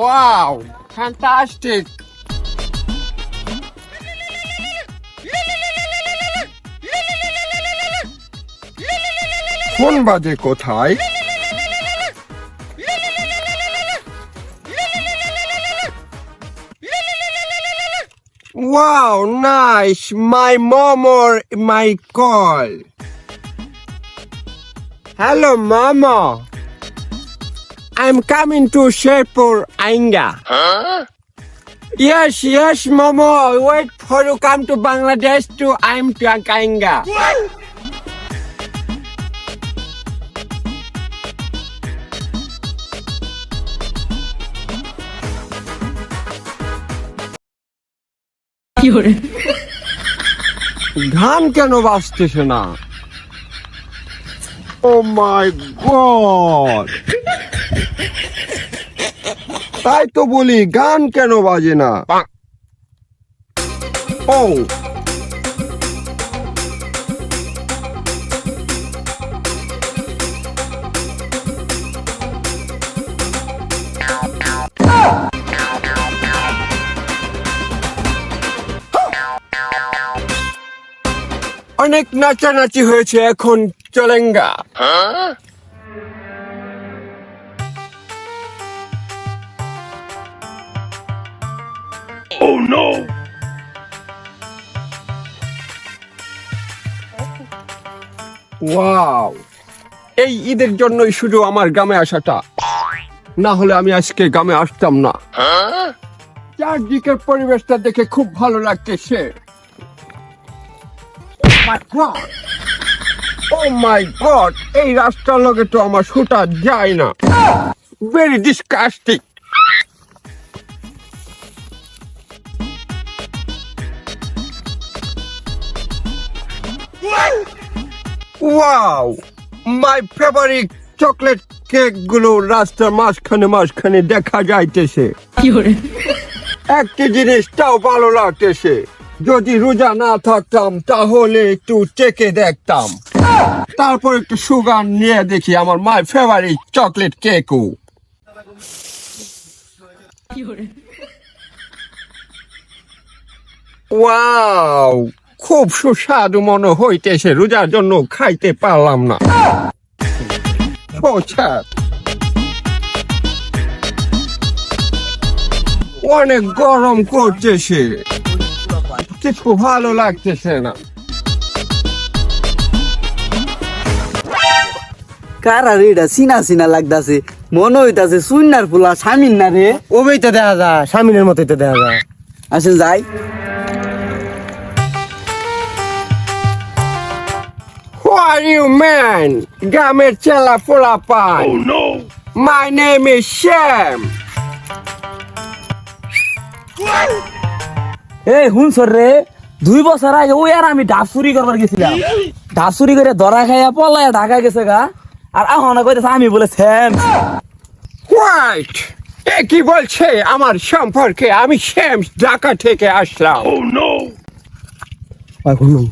Wow, fantastic. Phone বাজে কোথায় Wow, nice. My mom or my call. Hello, mama. I'm coming to Sherpur, Ainga. Huh? Yes, yes, Momo. Wait for you come to Bangladesh to I'm to Ainga. ধান কেন বাঁচতেছে না ও মাই god তাই তো বলি গান কেন বাজে না? ও। অনেক নাচানাচি হয়েছে এখন চলেঙ্গা। ওয়াও এই ঈদের জন্যই শুধু আমার গ্রামে আসাটা। না হলে আমি আজকে গ্রামে আসতাম না। চারদিকের পরিবেশটা দেখে খুব ভালো লাগতেছে। ও মাই গড এই রাস্তার লগে তো আমার শুটা যায় না। Very disgusting wow my favourite chocolate কেকগুলো রাস্তার মাঝখানে মাঝখানে দেখা যাইতেছে। একটি জিনিসটাও ভালো লাগতেছে। যদি রোজা না থাকতাম তাহলে একটু চেকে দেখতাম। তারপর একটু সুগার নিয়ে দেখি আমার মাই ফেভারিট চকলেট কেকও ওয়াও খুব সুস্বাদু মনে হইতেছে রোজার জন্য খাইতে পারলাম না। অনেক গরম করতেছে কিছু ভালো লাগতেছে না। কারা রে এটা? চিনা চিনা লাগতাছে। মনে হইতাছে সুন্নার ফুলা সামিন না রে। ওবেই তো দেখা যায় স্বামীনের মতোই তো দেখা যায়। আসেন যাই। Are you, man? গ্রামের চেলা পোলা পান My name is Shem. এই সর রে। দুই বছর আগে ওই আর আমি ডাব চুরি করবার গেছিলাম। ডাব চুরি করে ধরা খাইয়া পলাইয়া ঢাকা গেছে গা। আর এখন কইতেছে আমি বলে স্যাম What? এ কি বলছে? আমার সম্পর্কে আমি শ্যাম ঢাকা থেকে আসলাম। আর শুনুন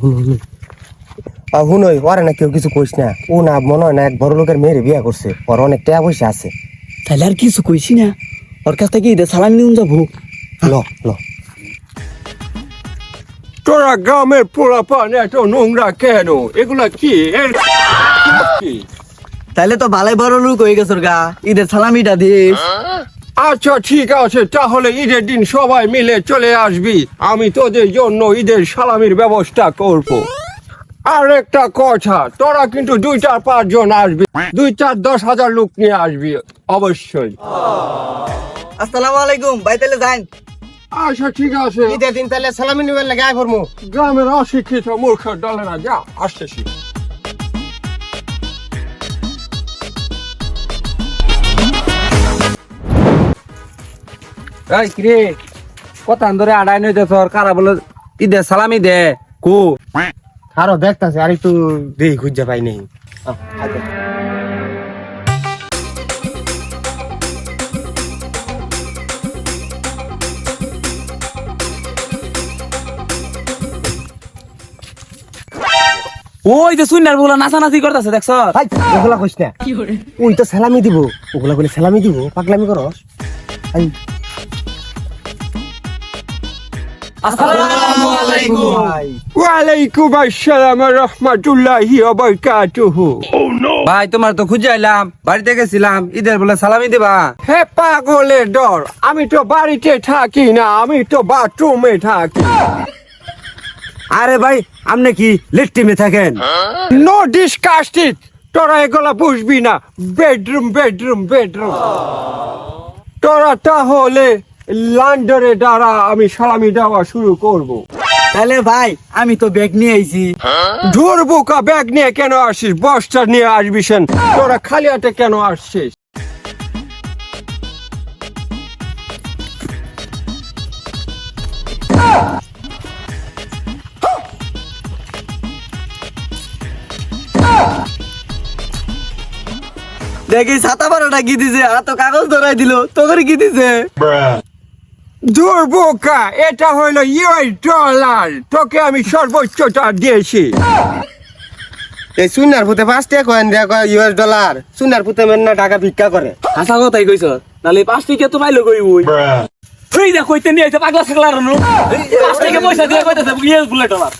ওরে না কেউ কিছু কইস না। ও না মনে হয় না এক বড় লোকের মেয়ের বিয়া করছে। ওর অনেক টাকা পয়সা আছে। তাহলে আর কিছু কইছি না। ওর কাছ থেকে ঈদের সালাম নিয়ে যাব। ল ল। তোরা গ্রামের পোলা পান এত নোংরা কেন? এগুলা কি? তাহলে তো ভালোই বড় লোক হয়ে গেছে গা। ঈদের সালামিটা দিস। আচ্ছা ঠিক আছে তাহলে ঈদের দিন সবাই মিলে চলে আসবি। আমি তোদের জন্য ঈদের সালামির ব্যবস্থা করব। আর একটা কথা তোরা কিন্তু দুইটা পাঁচজন আসবি দুই চার দশ হাজার লোক নিয়ে আসবি অবশ্যই। আসসালামু আলাইকুম ভাই তাহলে যাই আচ্ছা ঠিক আছে। ঈদের দিন তাহলে সালামি নিবেন লাগে আয় গ্রামের অশিক্ষিত মূর্খ দলেরা যা আসতেছি। এই কিরে কত ধরে আড়াই নই দেছ কারা বলে ঈদের সালামি দে কু। আরও দেখতাছে আর একটু দেই খুঁজে পাই নেই। আগে। ওই যে সুন্নার বগুলা নাচানাচি করতেছে দেখছ? ওগুলা কইস না। ওই তো সালামি দিব ওগুলা বলে সালামি দিব পাগলামি করস। আসসালামু আলাইকুম। আসসালাম রহমতুল্লাহি বারকাতুহু। ভাই তোমার তো খুঁজে আইলাম বাড়িতে গেছিলাম ঈদের বলে সালামি দিবা। হে পাগলের ডর আমি তো বাড়িতে থাকি না আমি তো বাথরুমে থাকি। আরে ভাই আপনি কি লেট্রিমে থাকেন? নো ডিসকাস্টিং তোরা এগুলা বুঝবি না। Bedroom bedroom bedroom. তোরা তাহলে লান্ডারে দ্বারা আমি সালামি দেওয়া শুরু করব। তাহলে ভাই আমি তো ব্যাগ নিয়ে আইছি। ধরবুকা ব্যাগ নিয়ে কেন আসিস? বস্তা নিয়ে আসবি সেন। তোরা খালি হাতে কেন আসছিস? দেখি ছাতা বারোটা কি দিছে? আর তো কাগজ ধরাই দিল। তোকে কি দিছে বোকা এটা হইল ইউএস ডলার তোকে আমি সর্বোচ্চটা দিয়েছি। এই সুনার পুতে পাঁচ টাকা কয়েন দেয়া কয় ইউএস ডলার সুনার পুতে মেন না টাকা ভিক্ষা করে। হাসা কথাই কইছ? নালে পাঁচ টিকে তো পাইলো কই ওই ফ্রি দেখো কইতে নিয়ে পাগলা ছাগলা রানো পাঁচ টিকে পয়সা দিয়ে কইতেছে ইয়ে বুলেট আমার